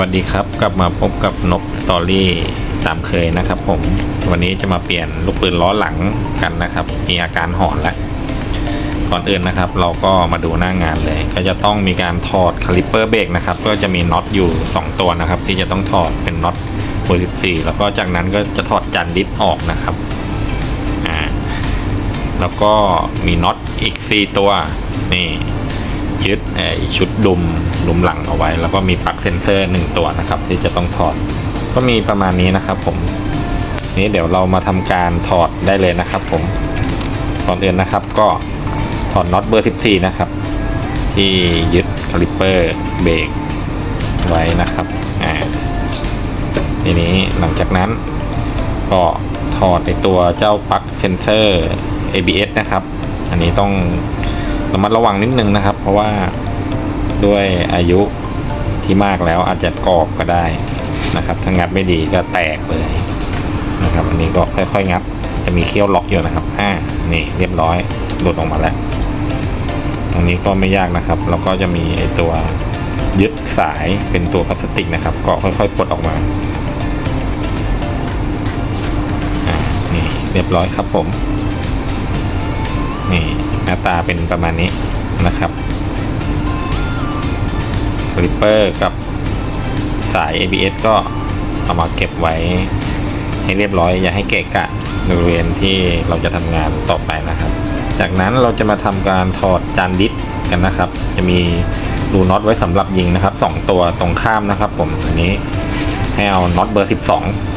วัสดีครับ กลับมาพบกับนบสตอรี่ตามเคยนะครับผมวันนี้จะมาเปลี่ยนลูกปืนล้อหลังกันนะครับ มีอาการหอนแล้วก่อนอื่นนะครับ เราก็มาดูหน้างานเลย ก็จะต้องมีการถอดคาลิปเปอร์เบรกนะครับ ก็จะมีน็อตอยู่ 2 ตัวนะครับ ที่จะต้องถอดเป็นน็อตเบอร์14 แล้วก็จากนั้นก็จะถอดจันดิสออกนะครับอ่าแล้วก็มีน็อตอีก 4 ตัวนี่ ชุดดุมดุมหลังเอาไว้ แล้วก็มีปลั๊กเซนเซอร์1ตัวนะครับ ที่จะต้องถอด ก็มีประมาณนี้นะครับ ผมนี้เดี๋ยวเรามาทำการถอดได้เลยนะครับ ผมก่อนอื่นนะครับ ก็ถอดน็อตเบอร์ 14 นะครับ ที่ยึดคาลิปเปอร์เบรกไว้นะครับอ่าทีนี้หลังจากนั้นก็ถอดในตัวเจ้าปลั๊กเซนเซอร์ ABS นะครับ อันนี้ต้อง ระมัดระวังนิดนึงนะครับ เพราะว่าด้วยอายุที่มากแล้วอาจจะกรอบก็ได้นะครับถ้างัดไม่ดีก็แตกเลยนะครับ อันนี้ก็ค่อยๆงัด จะมีเขี้ยวล็อกอยู่นะครับอ่านี่เรียบร้อยหลุดออกมาแล้ว ตรงนี้ก็ไม่ยากนะครับแล้วก็จะมีไอตัวยึดสายเป็นตัวพลาสติกนะครับ ก็ค่อยๆปลดออกมาอ่านี่เรียบร้อยครับผม นี่ หน้าตาเป็นประมาณนี้นะครับคลิปเปอร์กับสาย ABS ก็เอามาเก็บไว้ให้เรียบร้อย อย่าให้เกะกะบริเวณที่เราจะทำงานต่อไปนะครับ จากนั้นเราจะมาทำการถอดจานดิสกันนะครับ จะมีรูน็อตไว้สำหรับยิงนะครับ 2 ตัวตรงข้ามนะครับ ผมอันนี้ให้เอาน็อตเบอร์ 12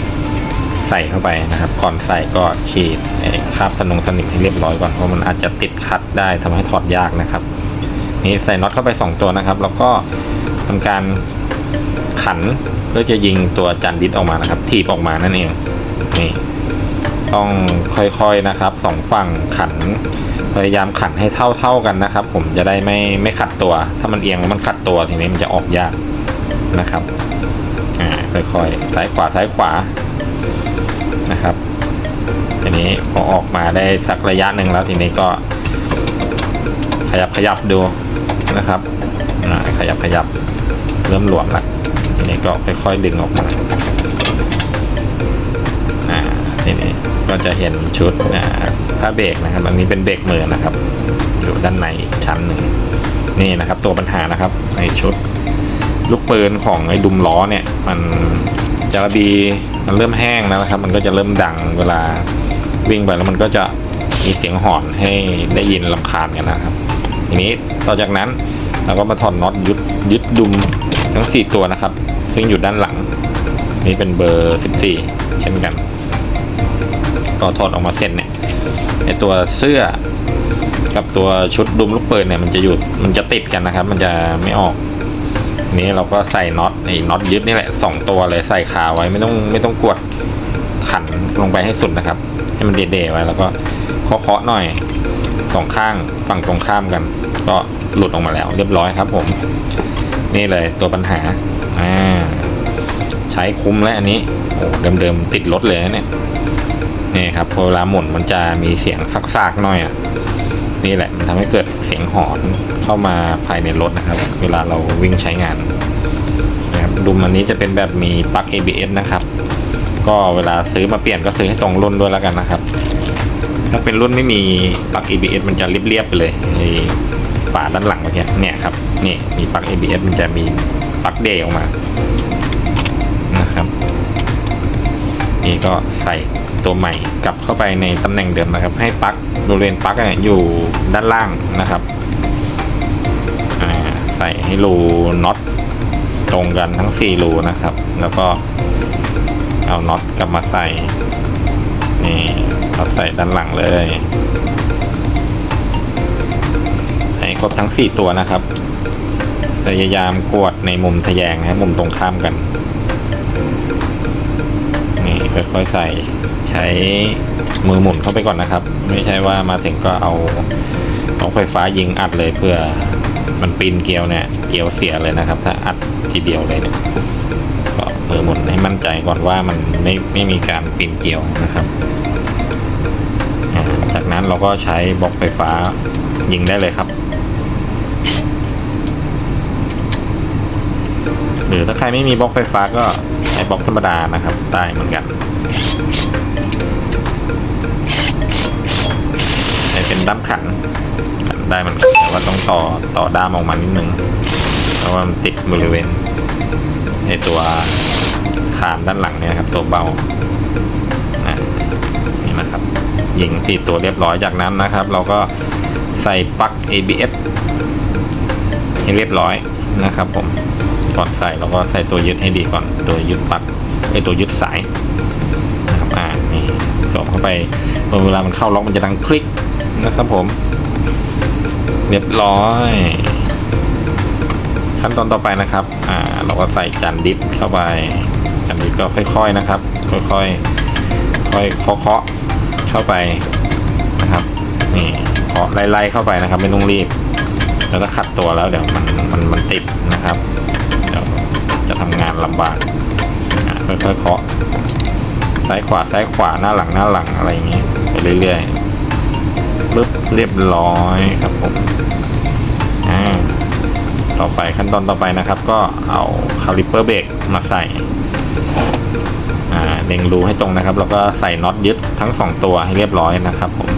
ใส่เข้าไปนะครับ ก่อนใส่ก็ฉีดคราบสนงสนิมให้เรียบร้อยก่อนเพราะมันอาจจะติดขัดได้ทำให้ถอดยากนะครับ นี่ใส่น็อตเข้าไป 2 ตัวนะครับ แล้วก็ทำการขันเพื่อจะยิงตัวจันดิสออกมานะครับ ถีบออกมานั่นเองนี่ต้องค่อยๆนะครับสองฝั่งขันพยายามขันให้เท่าๆกันนะครับ ผมจะได้ไม่ไม่ขัดตัว ถ้ามันเอียงมันขัดตัวทีนี้มันจะออกยากนะครับอ่าค่อยๆซ้ายขวาซ้ายขวา นะครับทีนี้พอออกมาได้สักระยะหนึ่งแล้วทีนี้ก็ ขยับขยับดูนะครับขยับขยับเริ่มหลวมแล้วทีนี้ก็ค่อยๆดึงออกมาทีนี้ก็จะเห็นชุดผ้าเบรกนะครับ อันนี้เป็นเบรกมือนะครับ อยู่ด้านในชั้นหนึ่งนี่นะครับตัวปัญหานะครับในชุดลูกปืนของไอ้ดุมล้อเนี่ย มัน จาระบีมันเริ่มแห้งแล้วนะครับ มันก็จะเริ่มดังเวลาวิ่งไปแล้วมันก็จะมีเสียงหอนให้ได้ยินลำคาญกันนะครับ ทีนี้ต่อจากนั้นเราก็มาถอดน็อตยึดยึดดุมทั้ง 4 ตัวนะครับ ซึ่งอยู่ด้านหลัง นี่เป็นเบอร์ 14 เช่นกันก็ถอดออกมาเสร็จเนี่ยไอตัวเสื้อกับตัวชุดดุมลูกปืนเนี่ยมันจะอยู่มันจะติดกันนะครับ มันจะไม่ออกนี้เราก็ใส่น็อต ไอ้น็อตยึดนี่แหละสองตัวเลยใส่คาไว้ไม่ต้องไม่ต้องกดขันลงไปให้สุดนะครับ ให้มันเด่ๆไว้แล้วก็เคาะๆหน่อยสองข้างฝั่งตรงข้ามกัน ก็หลุดออกมาแล้ว เรียบร้อยครับผม นี่เลยตัวปัญหาอ่าใช้คุ้มแล้วอันนี้โอ้เดิมๆติดรถเลยเนี่ยนี่ครับพอเวลาหมุนมันจะมีเสียงซักๆหน่อยอะนี่แหละมันทำให้เกิดเสียงหอนเข้ามาภายในรถนะครับ เวลาเราวิ่งใช้งาน ดุมอันนี้จะเป็นแบบมีปลั๊ก ABS นะครับ ก็เวลาซื้อมาเปลี่ยนก็ซื้อให้ตรงรุ่นด้วยแล้วกันนะครับ ถ้าเป็นรุ่นไม่มีปลั๊ก ABS มันจะเรียบๆไปเลยฝาด้านหลังเมื่อกี้เนี่ยครับนี่มีปลั๊ก ABS มันจะมีปลั๊กเดย์ออกมานะครับ นี่ก็ใส่ตัวใหม่กลับเข้าไปในตำแหน่งเดิมนะครับ ให้ปลั๊กบริเวณปลั๊กอะอยู่ด้านล่างนะครับอ่าใส่ให้รูน็อต ตรงกันทั้ง 4 รูนะครับ แล้วก็เอาน็อตกลับมาใส่ นี่เราใส่ด้านหลังเลย ให้ครบทั้ง 4 ตัวนะครับ พยายามกวดในมุมทะแยงนะมุมตรงข้ามกัน นี่ค่อยๆใส่ใช้มือหมุนเข้าไปก่อนนะครับ ไม่ใช่ว่ามาถึงก็เอาเอาไฟฟ้ายิงอัดเลยเพื่อ มันปีนเกลียวเนี่ย เกลียวเสียเลยนะครับ ถ้าอัดทีเดียวเลยเนี่ยก็มือหมุนให้มั่นใจก่อนว่ามันไม่ไม่มีการปีนเกลียวนะครับ จากนั้นเราก็ใช้บล็อกไฟฟ้ายิงได้เลยครับ หรือถ้าใครไม่มีบล็อกไฟฟ้าก็ใช้บล็อกธรรมดานะครับได้เหมือนกันใช้เป็นด้มขันขัน ได้เหมือนกันแต่ว่าต้องต่อต่อด้ามออกมานิดนึงเพราะว่ามันติดบริเวณในตัวคานด้านหลังเนี่ยครับตัวเบาอะนี่นะครับ ยิงสี่ตัวเรียบร้อยจากนั้นนะครับ เราก็ใส่ปลั๊ก ABS ให้เรียบร้อยนะครับ ผมก่อนใส่เราก็ใส่ตัวยึดให้ดีก่อนตัวยึดปลั๊กไอตัวยึดสายนะครับอ่านี่สวมเข้าไปเวลามันเข้าล็อกมันจะดังคลิกนะครับผม เรียบร้อย ขั้นตอนต่อไปนะครับ อ่า เราก็ใส่จานดิฟเข้าไปจานดิฟก็ค่อยๆนะครับ ค่อยๆ ค่อยเคาะเข้าไปนะครับ นี่เคาะไล่ๆเข้าไปนะครับ ไม่ต้องรีบ แล้วก็ขัดตัวแล้วเดี๋ยวมันมันมันติดนะครับ เดี๋ยวจะทำงานลำบากค่อยๆเคาะซ้ายขวาซ้ายขวาหน้าหลังหน้าหลังอะไรอย่างงี้ไปเรื่อยๆ เรียบร้อยครับผมต่อไปขั้นตอนต่อไปนะครับ ก็เอาคาลิปเปอร์เบรกมาใส่เล็งรูให้ตรงนะครับ แล้วก็ใส่น็อตยึดทั้งสองตัวให้เรียบร้อยนะครับผม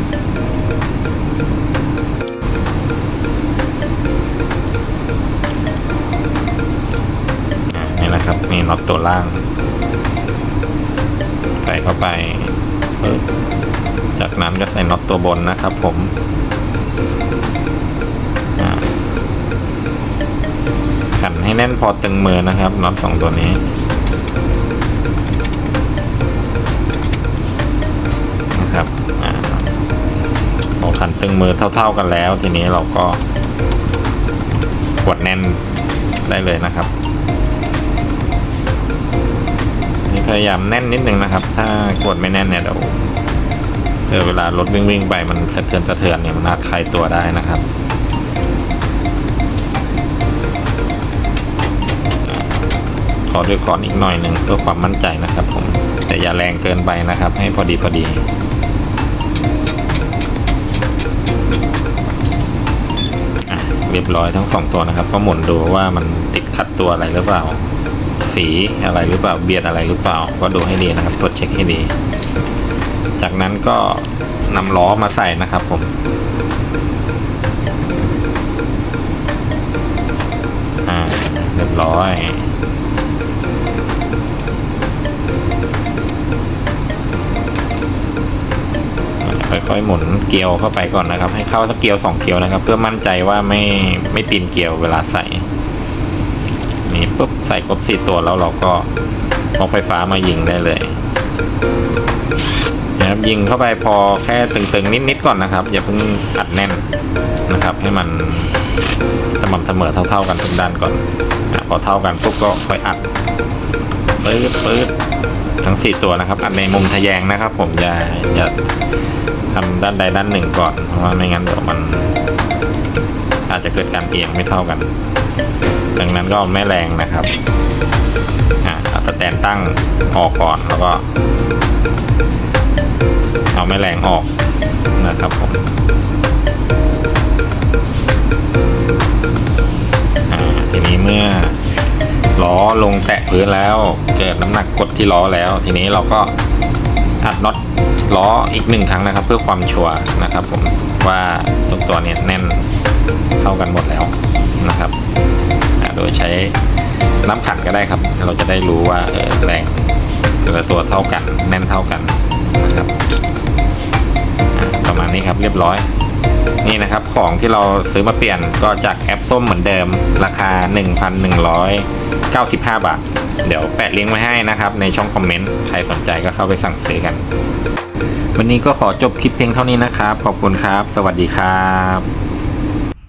นี่นะครับมีน็อตตัวล่าง ใส่เข้าไปปึ๊บ จากนั้นก็ใส่น็อตตัวบนนะครับผมขันให้แน่นพอตึงมือนะครับน็อตสองตัวนี้นะครับอพอขันตึงมือเท่า ๆกันแล้ว ทีนี้เราก็กดแน่นได้เลยนะครับนี่พยายามแน่นนิดนึงนะครับ ถ้ากดไม่แน่นเนี่ยเดี๋ยว เออเวลารถวิ่งวิ่งไปมันสะเทือนสะเทือนเนี่ยมันอาจคลายตัวได้นะครับขอด้วยขอนอีกหน่อยหนึ่งเพื่อความมั่นใจนะครับผมแต่อย่าแรงเกินไปนะครับ ให้พอดีพอดีเรียบร้อยทั้งสองตัวนะครับ ก็หมุนดูว่ามันติดขัดตัวอะไรหรือเปล่า สีอะไรหรือเปล่าเบียดอะไรหรือเปล่า ก็ดูให้ดีนะครับตรวจเช็คให้ดี จากนั้นก็นำล้อมาใส่นะครับผมอ่าเรียบร้อยค่อยๆหมุนเกลียวเข้าไปก่อนนะครับ ให้เข้าสักเกลียวสองเกลียวนะครับ เพื่อมั่นใจว่าไม่ไม่ปีนเกลียวเวลาใส่นี่ปุ๊บใส่ครบสี่ตัวแล้วเราก็เอาไฟฟ้ามายิงได้เลย นะครับยิงเข้าไปพอแค่ตึงๆ นิดๆก่อนนะครับ อย่าเพิ่งอัดแน่นนะครับ ให้มันสม่ำเสมอเท่า ๆกันทุกด้านก่อนอพอเท่ากันปุ๊บก็ค่อยอัดปื๊ดปื๊ดทั้งสี่ตัวนะครับ อัดในมุมทะแยงนะครับ ผมอย่าอย่าทำด้านใดด้านหนึ่งก่อนเพราะว่าไม่งั้นเดี๋ยวมัน อาจจะเกิดการเอียงไม่เท่ากัน ดังนั้นก็ไม่แรงนะครับอ่าสแตนตั้งออกก่อนแล้วก็ เอาไม่แรงออกนะครับผมทีนี้เมื่อล้อลงแตะพื้นแล้ว เกิดน้ำหนักกดที่ล้อแล้ว ทีนี้เราก็อัดน็อตล้ออีกหนึ่งครั้งนะครับ เพื่อความชัวร์นะครับผมว่าตรงตัวเนี้แน่นเท่ากันหมดแล้วนะครับโดยใช้น้ำขัดก็ได้ครับ เราจะได้รู้ว่าแรงแต่ละตัวเท่ากันแน่นเท่ากัน นะครับประมาณนี้ครับเรียบร้อย นี่นะครับของที่เราซื้อมาเปลี่ยนก็จากแอปส้มเหมือนเดิม ราคา 1,195 บาท เดี๋ยวแปะลิงก์ไว้ให้นะครับในช่องคอมเมนต์ใครสนใจก็เข้าไปสั่งซื้อกัน วันนี้ก็ขอจบคลิปเพียงเท่านี้นะครับ ขอบคุณครับ สวัสดีครับ